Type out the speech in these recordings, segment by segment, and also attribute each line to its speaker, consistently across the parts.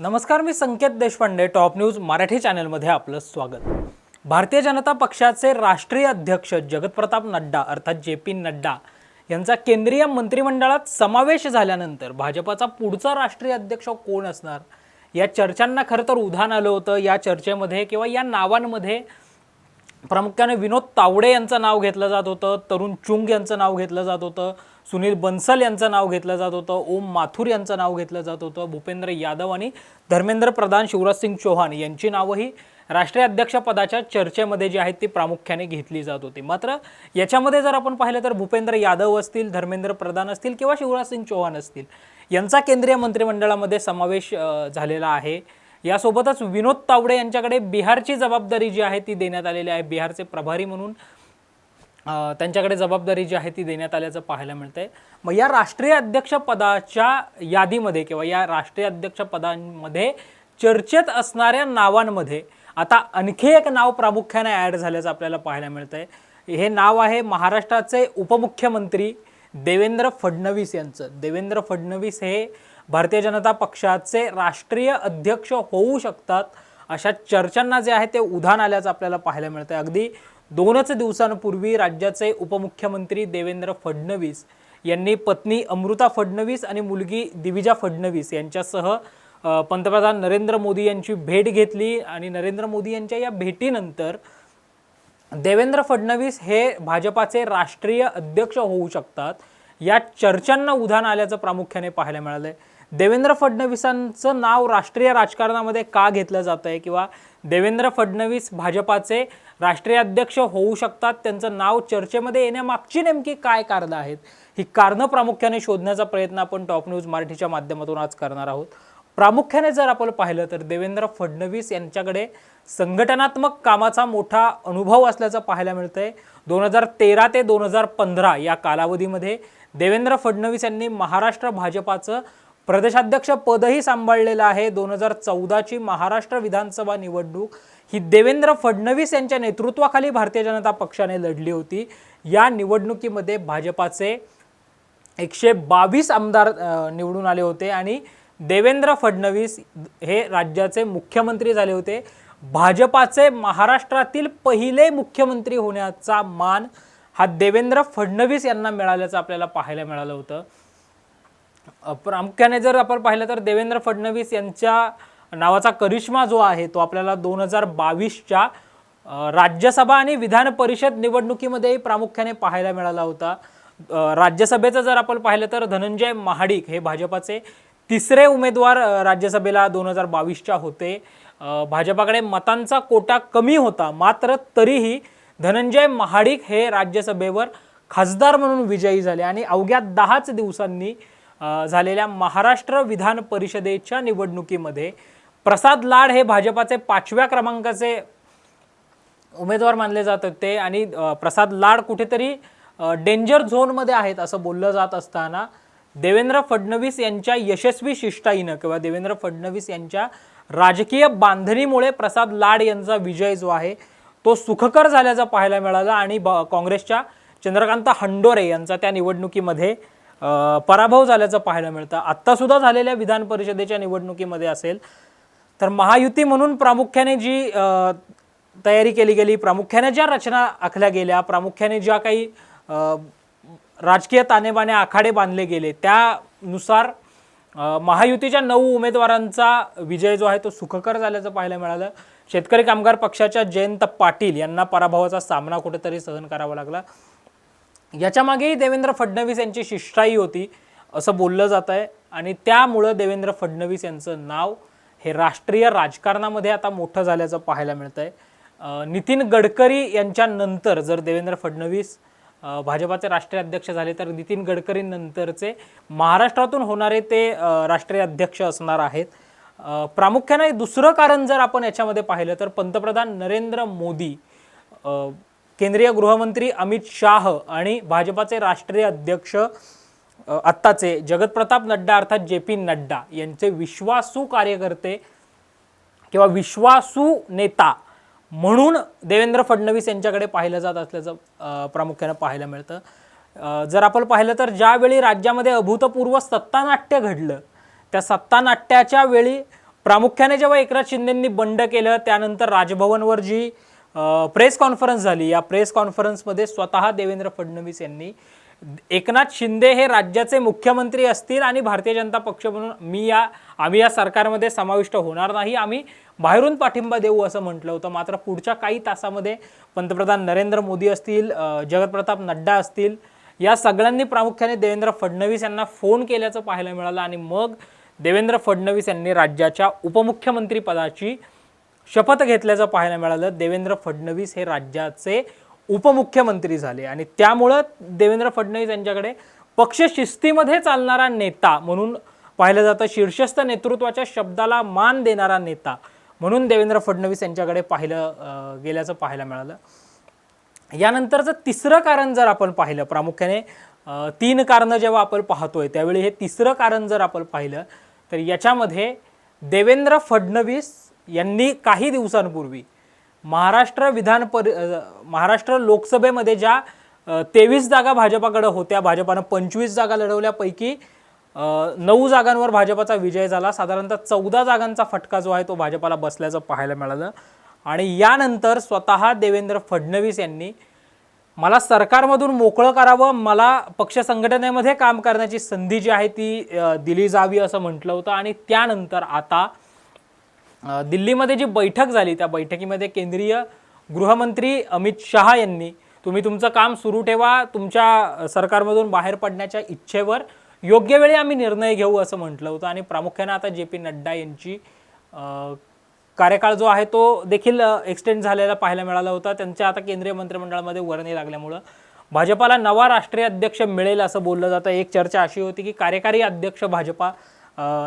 Speaker 1: नमस्कार मी Sanket Deshpande top news Marathi चॅनलमध्ये आपलं स्वागत. भारतीय जनता पक्षाचे राष्ट्रीय अध्यक्ष जगतप्रताप नड्डा अर्थात जे पी नड्डा यांचा केंद्रीय मंत्रिमंडळात समावेश झाल्यानंतर भाजपाचा पुढचा राष्ट्रीय अध्यक्ष कोण असणार? या चर्चांना खरं तर उधाण आलं होतं. या चर्चेमध्ये किंवा या नावांमध्ये प्रामुख्याने विनोद तावडे यांचं नाव घेतलं जात होतं. तरुण चुंग यांचं नाव घेतलं जात होतं. सुनील बन्सल यांचं नाव घेतलं जात होतं ओम माथुर यांचं नाव घेतलं जात होतं भूपेंद्र यादव आणि धर्मेंद्र प्रधान शिवराजसिंग चौहान यांची नावंही राष्ट्रीय अध्यक्षपदाच्या चर्चेमध्ये जी आहेत ती प्रामुख्याने घेतली जात होती. मात्र याच्यामध्ये जर आपण पाहिलं तर भूपेंद्र यादव असतील धर्मेंद्र प्रधान असतील किंवा शिवराजसिंग चौहान असतील यांचा केंद्रीय मंत्रिमंडळामध्ये समावेश झालेला आहे. यासोबतच विनोद तावडे यांच्याकडे बिहारची जबाबदारी जी आहे ती देण्यात आलेली आहे. बिहारचे प्रभारी म्हणून त्यांच्याकडे जबाबदारी जी आहे ती देण्यात आल्याचं पाहायला मिळतंय. मग या राष्ट्रीय अध्यक्षपदाच्या यादीमध्ये किंवा या राष्ट्रीय अध्यक्षपदांमध्ये चर्चेत असणाऱ्या नावांमध्ये आता आणखी एक नाव प्रामुख्याने ॲड झाल्याचं आपल्याला पाहायला मिळतं आहे हे नाव आहे महाराष्ट्राचे उपमुख्यमंत्री देवेंद्र फडणवीस यांचं. देवेंद्र फडणवीस हे भारतीय जनता पक्षाचे राष्ट्रीय अध्यक्ष होऊ शकतात अशा चर्चांना जे आहे ते उधाण आल्याचं आपल्याला पाहायला मिळतं आहे अगदी दोनच दिवसांपूर्वी राज्याचे उपमुख्यमंत्री देवेंद्र फडणवीस यांनी पत्नी अमृता फडणवीस आणि मुलगी दिविजा फडणवीस यांच्यासह पंतप्रधान नरेंद्र मोदी यांची भेट घेतली आणि नरेंद्र मोदी यांच्या या भेटीनंतर देवेंद्र फडणवीस हे भाजपाचे राष्ट्रीय अध्यक्ष होऊ शकतात. या चर्चांना उधाण आल्याचं प्रामुख्याने पाहायला मिळालं आहे देवेंद्र फडणवीसांचं नाव राष्ट्रीय राजकारणामध्ये का घेतलं जात आहे? किंवा देवेंद्र फडणवीस भाजपाचे राष्ट्रीय अध्यक्ष होऊ शकतात? त्यांचं नाव चर्चेमध्ये येण्यामागची नेमकी काय कारणं आहेत? ही कारणं प्रामुख्याने शोधण्याचा प्रयत्न आपण टॉप न्यूज मराठीच्या माध्यमातून आज करणार आहोत. प्रामुख्याने जर आपण पाहिलं तर देवेंद्र फडणवीस यांच्याकडे संघटनात्मक कामाचा मोठा अनुभव असल्याचं पाहायला मिळतं आहे दोन हजार तेरा ते दोन हजार पंधरा या कालावधीमध्ये देवेंद्र फडणवीस यांनी महाराष्ट्र भाजपाचं प्रदेशाध्यक्ष पदही सांभाळलेलं आहे. दोन हजार चौदाची महाराष्ट्र विधानसभा निवडणूक ही देवेंद्र फडणवीस यांच्या नेतृत्वाखाली भारतीय जनता पक्षाने लढली होती. या निवडणुकीमध्ये भाजपाचे एकशे बावीस आमदार निवडून आले होते आणि देवेंद्र फडणवीस हे राज्याचे मुख्यमंत्री झाले होते. भाजपाचे महाराष्ट्रातील पहिले मुख्यमंत्री होण्याचा मान हा देवेंद्र फडणवीस यांना मिळाल्याचं आपल्याला पाहायला मिळालं होतं. प्रामुख्याने जर आपण पाहिलं तर देवेंद्र फडणवीस यांच्या नावाचा करिश्मा जो आहे तो आपल्याला दोन हजार बावीसच्या राज्यसभा आणि विधान परिषद निवडणुकीमध्येही प्रामुख्याने पाहायला मिळाला होता. राज्यसभेचं जर आपण पाहिलं तर धनंजय महाडिक हे भाजपाचे तिसरे उमेदवार राज्यसभेला दोन हजार बावीसच्या होते. भाजपाकडे मतांचा कोटा कमी होता मात्र तरीही धनंजय महाडिक हे राज्यसभेवर खासदार म्हणून विजयी झाले आणि अवघ्या दहाच दिवसांनी झालेल्या महाराष्ट्र विधान परिषदेच्या निवडणुकीमध्ये प्रसाद लाड हे भाजपाचे पाचव्या क्रमांकाचे उमेदवार मानले जात होते आणि प्रसाद लाड कुठेतरी डेंजर झोनमध्ये आहेत असं बोललं जात असताना देवेंद्र फडणवीस यांच्या यशस्वी शिष्टाईनं किंवा देवेंद्र फडणवीस यांच्या राजकीय बांधणीमुळे प्रसाद लाड यांचा विजय जो आहे तो सुखकर झाल्याचा पाहायला मिळाला आणि ब- काँग्रेसच्या चंद्रकांत हंडोरे यांचा त्या निवडणुकीमध्ये पराभव झाल्याचं पाहायला मिळतं. आत्तासुद्धा झालेल्या विधान परिषदेच्या निवडणुकीमध्ये असेल तर महायुती म्हणून प्रामुख्याने जी तयारी केली गेली प्रामुख्याने ज्या रचना आखल्या गेल्या प्रामुख्याने ज्या काही राजकीय तानेबाने आखाडे बांधले गेले त्यानुसार महायुतीच्या नऊ उमेदवारांचा विजय जो आहे तो सुखकर झाल्याचं पाहायला मिळालं. शेतकरी कामगार पक्षाच्या जयंत पाटील यांना पराभवाचा सामना कुठेतरी सहन करावा लागला. याच्यामागेही देवेंद्र फडणवीस यांची शिष्टाई होती असं बोललं जात आहे आणि त्यामुळं देवेंद्र फडणवीस यांचं नाव हे राष्ट्रीय राजकारणामध्ये आता मोठं झाल्याचं पाहायला मिळतं आहे नितीन गडकरी यांच्यानंतर जर देवेंद्र फडणवीस भाजपाचे राष्ट्रीय अध्यक्ष झाले तर नितीन गडकरींनंतरचे महाराष्ट्रातून होणारे ते राष्ट्रीय अध्यक्ष असणार आहेत. प्रामुख्याने दुसरं कारण जर आपण याच्यामध्ये पाहिलं तर पंतप्रधान नरेंद्र मोदी केंद्रीय गृहमंत्री अमित शाह आणि भाजपाचे राष्ट्रीय अध्यक्ष आत्ताचे जगतप्रताप नड्डा अर्थात जे पी नड्डा यांचे विश्वासू कार्यकर्ते किंवा विश्वासू नेता म्हणून देवेंद्र फडणवीस यांच्याकडे पाहिलं जात असल्याचं प्रामुख्यानं पाहायला मिळतं. जर आपण पाहिलं तर ज्यावेळी राज्यामध्ये अभूतपूर्व सत्तानाट्य घडलं त्या सत्तानाट्याच्या वेळी प्रामुख्याने जेव्हा एकनाथ शिंदेंनी बंड केलं त्यानंतर राजभवनवर जी प्रेस कॉन्फरन्स झाली. या प्रेस कॉन्फरन्समध्ये स्वतः देवेंद्र फडणवीस यांनी एकनाथ शिंदे हे राज्याचे मुख्यमंत्री असतील आणि भारतीय जनता पक्ष म्हणून मी या आम्ही या सरकारमध्ये समाविष्ट होणार नाही. आम्ही बाहेरून पाठिंबा देऊ असं म्हटलं होतं. मात्र पुढच्या काही तासामध्ये पंतप्रधान नरेंद्र मोदी असतील जगतप्रताप नड्डा असतील या सगळ्यांनी प्रामुख्याने देवेंद्र फडणवीस यांना फोन केल्याचं पाहायला मिळालं आणि मग देवेंद्र फडणवीस यांनी राज्याच्या उपमुख्यमंत्रीपदाची शपथ घेतल्याचं पाहायला मिळालं. देवेंद्र फडणवीस हे राज्याचे उपमुख्यमंत्री झाले आणि त्यामुळं देवेंद्र फडणवीस यांच्याकडे पक्ष शिस्तीमध्ये चालणारा नेता म्हणून पाहिलं जातं. शीर्षस्थ नेतृत्वाच्या शब्दाला मान देणारा नेता म्हणून देवेंद्र फडणवीस यांच्याकडे पाहिलं गेल्याचं पाहायला मिळालं. यानंतरचं तिसरं कारण जर आपण पाहिलं प्रामुख्याने तीन कारणं जेव्हा आपण पाहतोय त्यावेळी हे तिसरं कारण जर आपण पाहिलं तर याच्यामध्ये देवेंद्र फडणवीस यांनी काही दिवसांपूर्वी महाराष्ट्र विधान परि महाराष्ट्र लोकसभेमध्ये ज्या तेवीस जागा भाजपाकडे होत्या भाजपानं पंचवीस जागा लढवल्यापैकी नऊ जागांवर भाजपाचा विजय झाला. साधारणतः चौदा जागांचा फटका जो आहे तो भाजपाला बसल्याचं पाहायला मिळालं. आणि यानंतर स्वतः देवेंद्र फडणवीस यांनी मला सरकारमधून मोकळं करावं मला पक्ष संघटनेमध्ये काम करण्याची संधी जी आहे ती दिली जावी असं म्हटलं होतं. आणि त्यानंतर आता दिल्लीमध्ये जी बैठक झाली त्या बैठकीमध्ये केंद्रीय गृहमंत्री अमित शहा यांनी तुम्ही तुमचं काम सुरू ठेवा तुमच्या सरकारमधून बाहेर पडण्याच्या इच्छेवर योग्य वेळी आम्ही निर्णय घेऊ असं म्हटलं होतं. आणि प्रामुख्यानं आता जे पी नड्डा यांची कार्यकाळ जो आहे तो देखील एक्सटेंड झालेला पाहायला मिळाला होता. त्यांच्या आता केंद्रीय मंत्रिमंडळामध्ये वर्णी लागल्यामुळं भाजपाला नवा राष्ट्रीय अध्यक्ष मिळेल असं बोललं जातं. एक चर्चा अशी होती की कार्यकारी अध्यक्ष भाजपा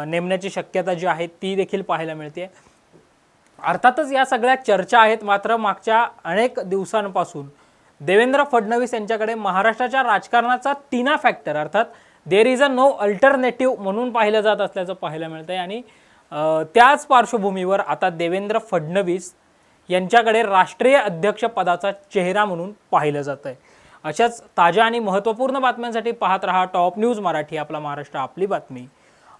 Speaker 1: नेमण्याची शक्यता जी आहे ती देखील पाहायला मिळते. अर्थातच या सगळ्या चर्चा आहेत मात्र मागच्या अनेक दिवसांपासून देवेंद्र फडणवीस यांच्याकडे महाराष्ट्राच्या राजकारणाचा तिना फॅक्टर अर्थात there is a no alternative म्हणून पाहिलं जात असल्याचं पाहायला मिळतं आहे आणि त्याच पार्श्वभूमीवर आता देवेंद्र फडणवीस यांच्याकडे राष्ट्रीय अध्यक्षपदाचा चेहरा म्हणून पाहिलं जात आहे अशाच ताज्या आणि महत्त्वपूर्ण बातम्यांसाठी पाहत रहा टॉप न्यूज मराठी आपला महाराष्ट्र आपली बातमी.